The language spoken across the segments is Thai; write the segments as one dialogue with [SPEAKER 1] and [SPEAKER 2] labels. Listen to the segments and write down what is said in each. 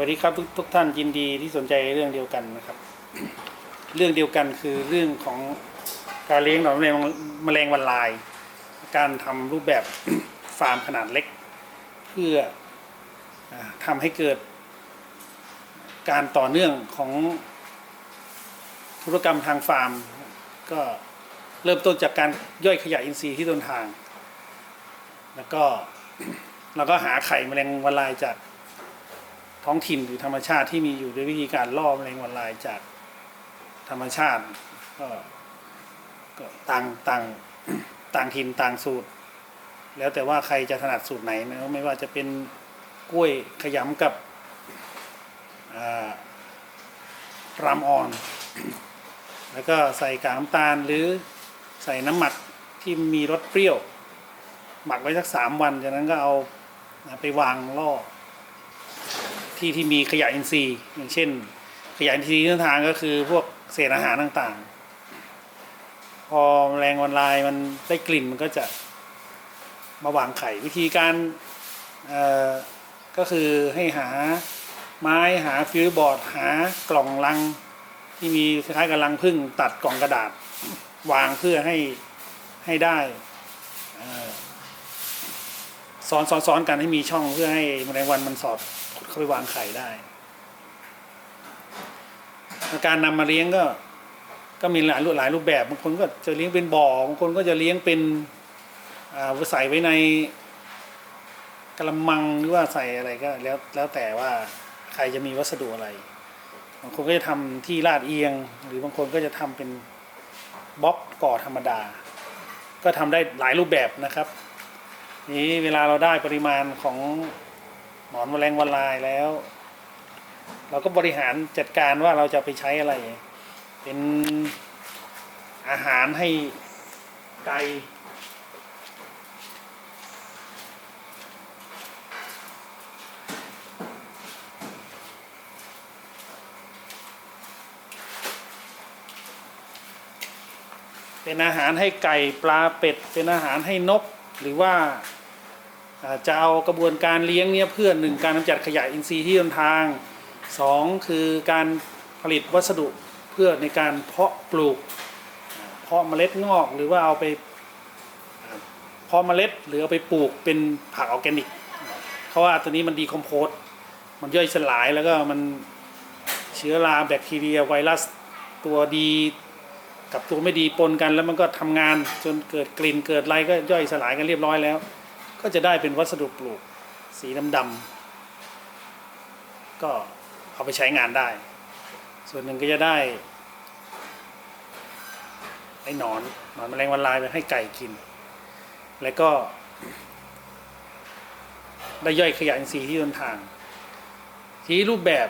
[SPEAKER 1] วัสดีครับทุกทุกท่านยินดีที่สนใจเรื่องเดียวกันนะครับ เรื่องเดียวกันคือเรื่องของการเลี้ยงหนอนแมลงแมลงวันลาย การทำรูปแบบฟาร์มขนาดเล็ก เพื่ออาทำให้เกิด การต่อเนื่องของธุรกรรมทางฟาร์ม ก็เริ่มต้นจากการย่อยขยะอินทรีย์ที่ต้นทาง แล้วก็เราก็หาไข่แมลงวันลายจาก ท้องถิ่นหรือธรรมชาติที่มีอยู่ด้วยวิธีการล่อแมลงวันลายจากธรรมชาติก็ก็ต่างต่างต่างถิ่นต่างสูตร แล้วแต่ว่าใครจะถนัดสูตรไหนนะไม่ว่าจะเป็นกล้วยขยำกับอ่ารำอ่อน แล้วก็ใส่กากน้ำตาลหรือใส่น้ำหมักที่มีรสเปรี้ยว หมักไว้สักสามวันจากนั้นก็เอาไปวางล่อ ที่ที่มีขยะอินทรีย์ อย่างเช่น ขยะอินทรีย์ที่ทางก็คือพวกเศษอาหารต่างๆ พอแมลงวันลายมันได้กลิ่นมันก็จะมาวางไข่วิธีการเอ่อก็คือให้หาไม้หาฟิวบอร์ดหากล่องลังที่มีคล้ายๆกับลังพึ่งตัดกล่องกระดาษ วางเพื่อให้ให้ได้ ซ้อนซ้อนซ้อนกันให้มีช่องเพื่อให้แมลงวันมันสอดเข้าไปวางไข่ได้การนำมาเลี้ยงก็ ก็มีหลายรูปหลายรูปแบบบางคนก็จะเลี้ยงเป็นบ่อบางคนก็จะเลี้ยงเป็นใส่ไว้ในกระมังหรือว่าใส่อะไรก็แล้วแล้วแต่ว่าใครจะมีวัสดุอะไร บางคนก็จะทำที่ลาดเอียง หรือบางคนก็จะทำเป็นบล็อกก่อธรรมดา ก็ทำได้หลายรูปแบบนะครับ นี้เวลาเราได้ปริมาณของหนอนแมลงวันลายแล้ว เราก็บริหารจัดการว่าเราจะไปใช้อะไร เป็นอาหารให้ไก่เป็นอาหารให้ไก่ปลาเป็ด เป็นอาหารให้นกหรือว่าอ่า จะเอากระบวนการเลี้ยงเนี่ยเพื่อหนึ่งการกำจัดขยะอินทรีย์ที่ต้นทางสองคือการผลิตวัสดุเพื่อในการเพาะปลูก เพาะเมล็ดงอกหรือว่าเอาไปเพาะเมล็ดหรือเอาไปปลูกเป็นผักออร์แกนิกเพราะว่าตัวนี้มันดีคอมโพสมันย่อยสลายแล้วก็มันเชื้อราแบคทีเรียไวรัสตัวดีกับตัวไม่ดีปนกันแล้วมันก็ทำงานจนเกิดกลิ่นเกิดอะไรก็ย่อยสลายกันเรียบร้อยแล้ว ก็จะได้เป็นวัสดุปลูก สีดำๆก็เอาไปใช้งานได้ ส่วนหนึ่งก็จะได้ไอ้หนอนหนอนแมลงวันลายไปให้ไก่กิน แล้วก็ได้ย่อยขยะอินทรีย์ที่ต้นทาง ทีนี้รูปแบบ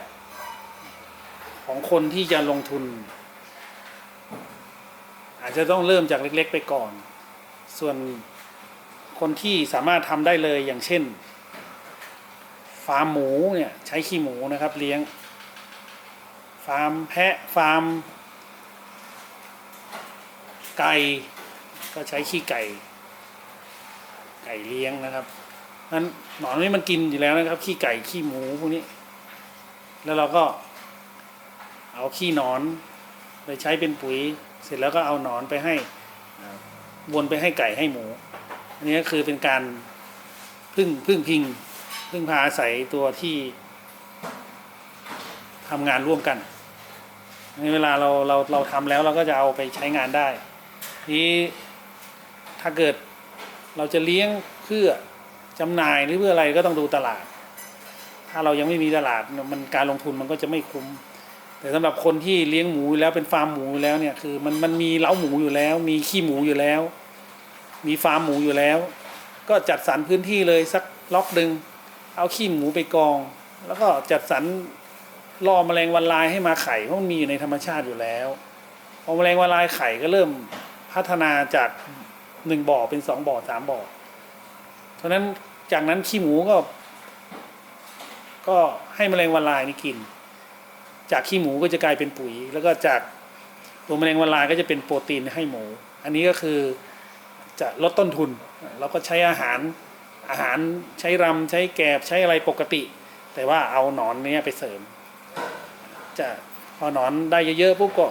[SPEAKER 1] ของคนที่จะลงทุน อาจจะต้องเริ่มจากเล็ก ๆ ไปก่อน ส่วน คนที่สามารถทำได้เลยอย่างเช่น ฟาร์มหมูเนี่ยใช้ขี้หมูนะครับเลี้ยง ฟาร์มแพะฟาร์ม ไก่ก็ใช้ขี้ไก่ ไก่เลี้ยงนะครับนั้นหนอนนี่มันกินอยู่แล้วนะครับ ขี้ไก่ขี้หมูพวกนี้ แล้วเราก็เอาขี้หนอนไปใช้เป็นปุ๋ย เสร็จแล้วก็เอาหนอนไปให้วนไปให้ไก่ให้หมู อันนี้ก็คือเป็นการพึ่งพึ่งพิง พึ่งพาอาศัยตัวที่ทำงานร่วมกันในเวลาเราเราเราทำแล้วเราก็จะเอาไปใช้งานได้นี้ถ้าเกิดเราจะเลี้ยงเพื่อจำหน่ายหรือเพื่ออะไรก็ต้องดูตลาด ถ้าเรายังไม่มีตลาดมันการลงทุนมันก็จะไม่คุ้ม แต่สำหรับคนที่เลี้ยงหมูแล้วเป็นฟาร์มหมูแล้วเนี่ยคือมันมันมีเล้าหมูอยู่แล้ว มีขี้หมูอยู่แล้ว มีฟาร์มหมูอยู่แล้ว ก็จัดสรรพื้นที่เลยสักล็อกหนึ่งเอาขี้หมูไปกอง แล้วก็จัดสรรล่อแมลงวันลายให้มาไข่เพราะมันมีอยู่ในธรรมชาติอยู่แล้วพอแมลงวันลายไข่ก็เริ่มพัฒนาจากหนึ่งบ่อเป็นสองบ่อสามบ่อเพราะนั้นจากนั้นขี้หมูก็ ก็ให้แมลงวันลายนี่กิน จากขี้หมูก็จะกลายเป็นปุ๋ย แล้วก็จากตัวแมลงวันลายก็จะเป็นโปรตีนให้หมู อันนี้ก็คือ จะลดต้นทุน เราก็ใช้อาหารอาหารใช้รำใช้แกบใช้อะไรปกติ แต่ว่าเอาหนอนเนี้ยไปเสริม จะพอหนอนได้เยอะๆปุ๊บก็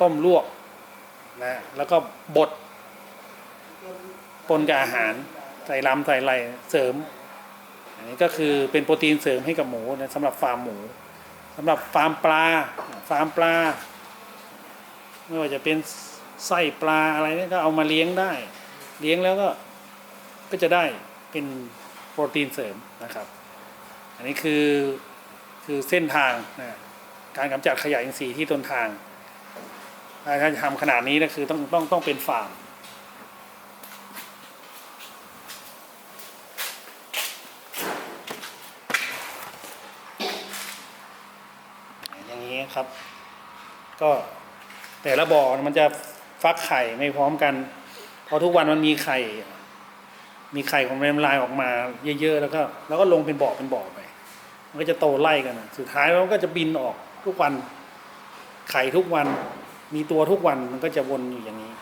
[SPEAKER 1] ต้มลวกนะแล้วก็บดปนกับอาหารใส่ลำใส่อะไรเสริม อันนี้ก็คือเป็นโปรตีนเสริมให้กับหมูนะสำหรับฟาร์มหมูสำหรับฟาร์มปลาฟาร์มปลา ไม่ว่าจะเป็นไส้ปลาอะไรนี่ก็เอามาเลี้ยงได้ เลี้ยงแล้วก็ก็จะได้เป็นโปรตีนเสริมนะครับ อันนี้คือคือเส้นทางนะการกำจัดขยะอินทรีย์ที่ต้นทางถ้าถ้าจะทำขนาดนี้นะคือต้องต้องต้องเป็นฟาร์มอย่างนี้ครับ ก็แต่ละบ่อมันจะฟักไข่ไม่พร้อมกัน พราะทุกวันมันมีไข่ มีไข่ของแมลงลายออกมาเยอะๆแล้วก็แล้วก็ลงเป็นบ่อเป็นบ่อไป มันก็จะโตไล่กันอะสุดท้ายมันก็จะบินออกทุกวัน ไข่ทุกวัน มีตัวทุกวันมันก็จะวนอยู่อย่างนี้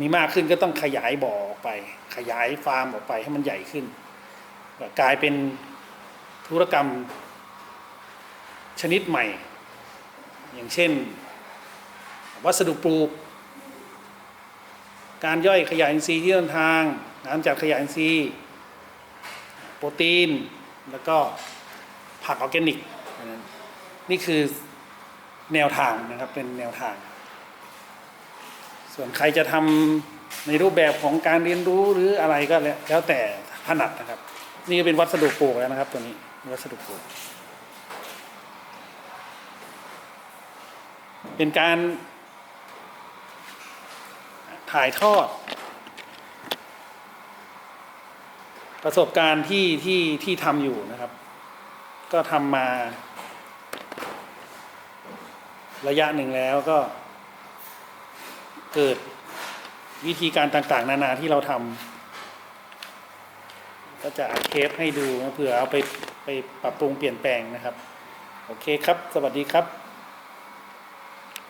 [SPEAKER 1] มีมากขึ้นก็ต้องขยายบ่อออกไป ขยายฟาร์มออกไปให้มันใหญ่ขึ้น กลายเป็นธุรกรรมชนิดใหม่ อย่างเช่น วัสดุปลูก การย่อยขยะอินทรีย์ที่ต้นทางการจัดขยะอินทรีย์โปรตีน แล้วก็ผักออร์แกนิกนี่คือแนวทางนะครับเป็นแนวทาง ส่วนใครจะทำในรูปแบบของการเรียนรู้หรืออะไรก็แล้วแล้วแต่ถนัดนะครับ นี่ก็เป็นวัสดุปลูกแล้วนะครับตัวนี้วัสดุปลูกเป็นการ ถ่ายทอด ประสบการณ์ที่ที่ที่ทำอยู่นะครับ ก็ทำมา ระยะหนึ่งแล้วก็ เกิดวิธีการต่างๆ นานาที่เราทำก็จะอัดเทปให้ดูนะเผื่อเอาไปไปปรับปรุงเปลี่ยนแปลงนะครับ โอเคครับ สวัสดีครับ